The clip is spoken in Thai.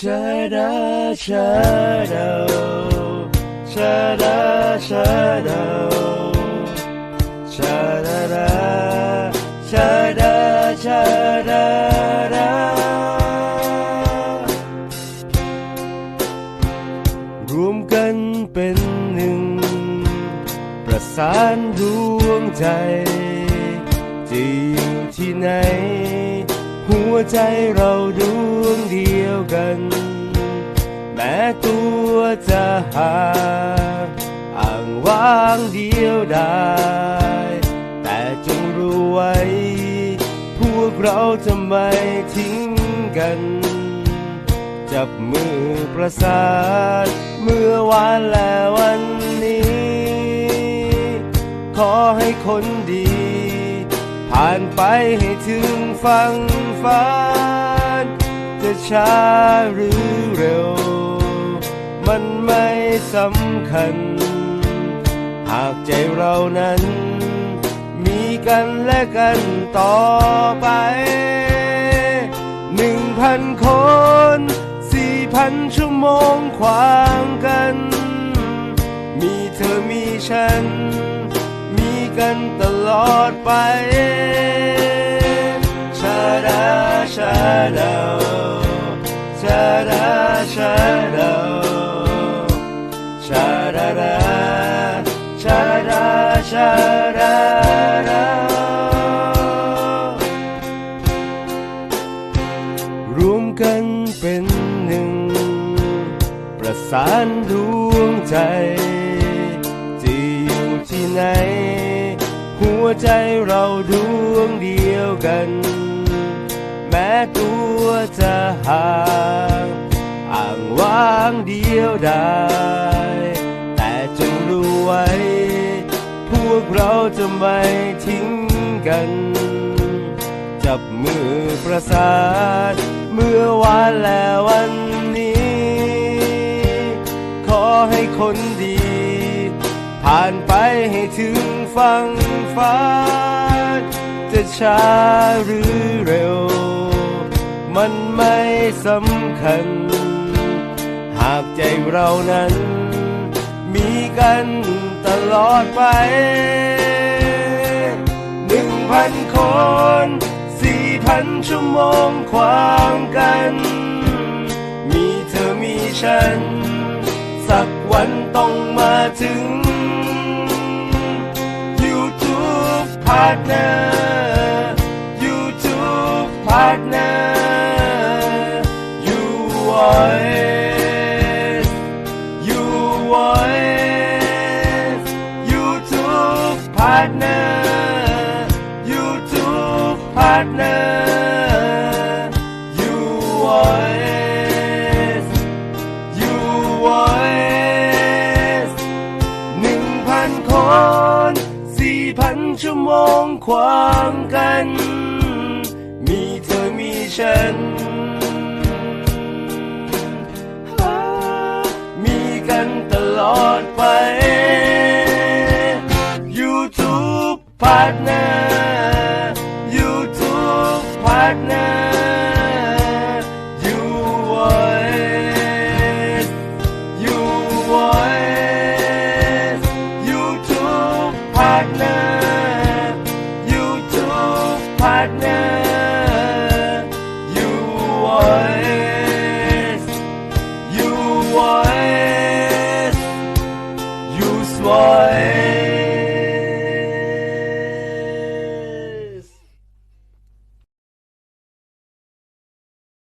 ชาดาชาดาชาดาชาดาชาดาดาชาดาชาดาดารวมกันเป็นหนึ่ง ประสานดวงใจ จะอยู่ที่ไหน วใจเราดวงเดียวกัน แม้ตัวจะห่างอ่างว่างเดียวได้ แต่จงรู้ไว้ พวกเราจะไม่ทิ้งกัน จับมือประสานเมื่อวานและวันนี้ ขอให้คนดี ผ่านไปให้ถึงฟังฝันจะช้าหรือเร็ว มันไม่สำคัญ หากใจเรานั้น มีกันและกันต่อไปหนึ่งพันคนสี่พันชั่วโมงขวางกัน มีเธอมีฉัน มีกันตลอดไป ชาดาชาดาชาดาชาดาชาดาดาชาดาชาดาดารวมกันเป็นหนึ่ง ประสานดวงใจจะอยู่ที่ไหน หัวใจเราดวงเดียวกัน แม้ตัวจะห่างอ่างว่างเดียวได้แต่จงรู้ไว้ พวกเราจะไม่ทิ้งกัน จับมือประสานเมื่อวานและวันนี้ ขอให้คนดี ผ่านไปให้ถึงฟัง ฟ้า จะช้าหรือเร็ว มันไม่สำคัญ หากใจเรานั้น มีกันตลอดไปหนึ่งพันคนสี่พันชั่วโมงขวางกัน มีเธอมีฉัน สักวันต้องมาถึง Partner. YouTube Partner. You Voice You Voice YouTube Partner. YouTube Partner นชั่วโมงขวางกัน มีเธอมีฉัน